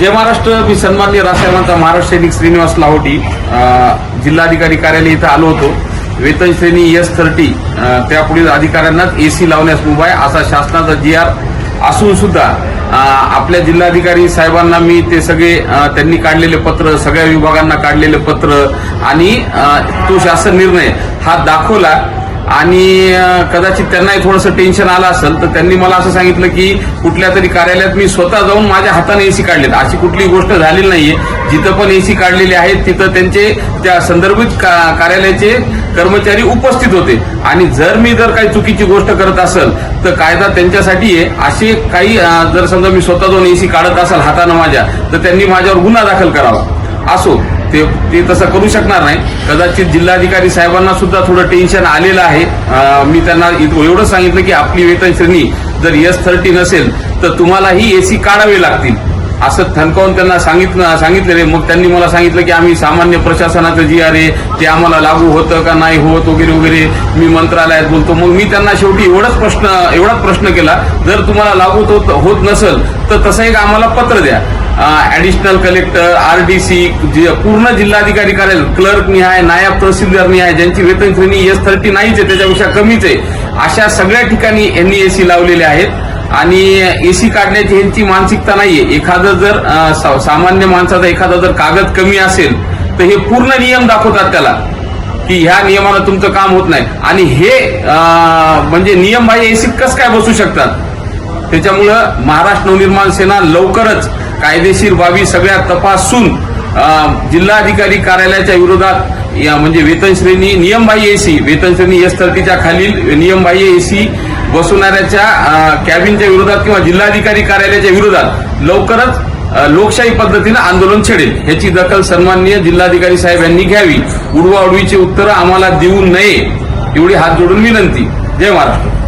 जय महाराष्ट्र मी सन्माननीय रासाहेबांचा महाराष्ट्र सैनिक श्रीनिवास लाहोटी जिल्हाधिकारी कार्यालय इथं आलो होतो. वेतन श्रेणी एस थर्टी त्यापुढील अधिकाऱ्यांनाच एसी लावण्यास मुभाय असा शासनाचा जी आर असून सुद्धा आपल्या जिल्हाधिकारी साहेबांना मी ते सगळे त्यांनी काढलेले पत्र सगळ्या विभागांना काढलेले पत्र आणि तो शासन निर्णय हा दाखवला आणि कदाचित त्यांनाही थोडंसं टेन्शन आलं असेल तर त्यांनी मला असं सांगितलं की कुठल्या तरी कार्यालयात मी स्वतः जाऊन माझ्या हाताने एसी काढलेत. अशी कुठली गोष्ट झालेली नाहीये. जिथं पण एसी काढलेले आहेत तिथं त्यांचे त्या संदर्भित का- कार्यालयाचे कर्मचारी उपस्थित होते. आणि जर मी जर काही चुकीची गोष्ट करत असेल तर कायदा त्यांच्यासाठी आहे. असे काही जर समजा मी स्वतः जाऊन एसी काढत असेल हातानं माझ्या तर त्यांनी माझ्यावर गुन्हा दाखल करावा. असो. ते ते तसं करू शकणार नाही. कदाचित जिल्हाधिकारी साहेबांना सुद्धा थोडं टेन्शन आलेलं आहे. मी त्यांना एवढं सांगितलं की आपली वेतन श्रेणी जर एस थर्टी नसेल तर तुम्हालाही एसी काढावे लागतील. असं थनकावून त्यांना सांगितलं सांगितलेले मग त्यांनी मला सांगितलं की आम्ही सामान्य प्रशासनाचं जी आर ते आम्हाला लागू होतं का नाही होत वगैरे वगैरे मी मंत्रालयात बोलतो. मग मी त्यांना शेवटी एवढाच प्रश्न एवढाच प्रश्न केला. जर तुम्हाला लागू होत होत नसेल तर तसं एक आम्हाला पत्र द्या. ऍडिशनल कलेक्टर आरडीसी पूर्ण जिल्हाधिकारी कार्यालय क्लर्क निहाय नायब तहसीलदार निहाय ज्यांची वेतन श्रेणी एस थर्टी नाहीच आहे त्याच्यापेक्षा कमीच आहे. अशा सगळ्या ठिकाणी यांनी एसी लावलेले आहेत. आणि एसी काढण्याची यांची मानसिकता नाहीये. एखादं जर सामान्य माणसाचा एखादा जर कागद कमी असेल तर हे पूर्ण नियम दाखवतात त्याला की ह्या नियमानं तुमचं काम होत नाही. आणि हे म्हणजे नियम बाह्य एसीत कसं काय बसू शकतात? त्याच्यामुळं महाराष्ट्र नवनिर्माण सेना लवकरच कायदेशीर बाबी सगळ्या तपासून जिल्हाधिकारी कार्यालयाच्या विरोधात या म्हणजे वेतन श्रेणी नियमबाह्य एसी वेतन श्रेणी एस थर्टीच्या खालील नियमबाह्य एसी बसवणाऱ्याच्या कॅबिनच्या विरोधात किंवा जिल्हाधिकारी कार्यालयाच्या विरोधात लवकरच लोकशाही पद्धतीनं आंदोलन छेडेल. ह्याची दखल सन्माननीय जिल्हाधिकारी साहेब यांनी घ्यावी. उडवाउडवीची उत्तरं आम्हाला देऊ नये एवढी हात जोडून विनंती. जय महाराष्ट्र.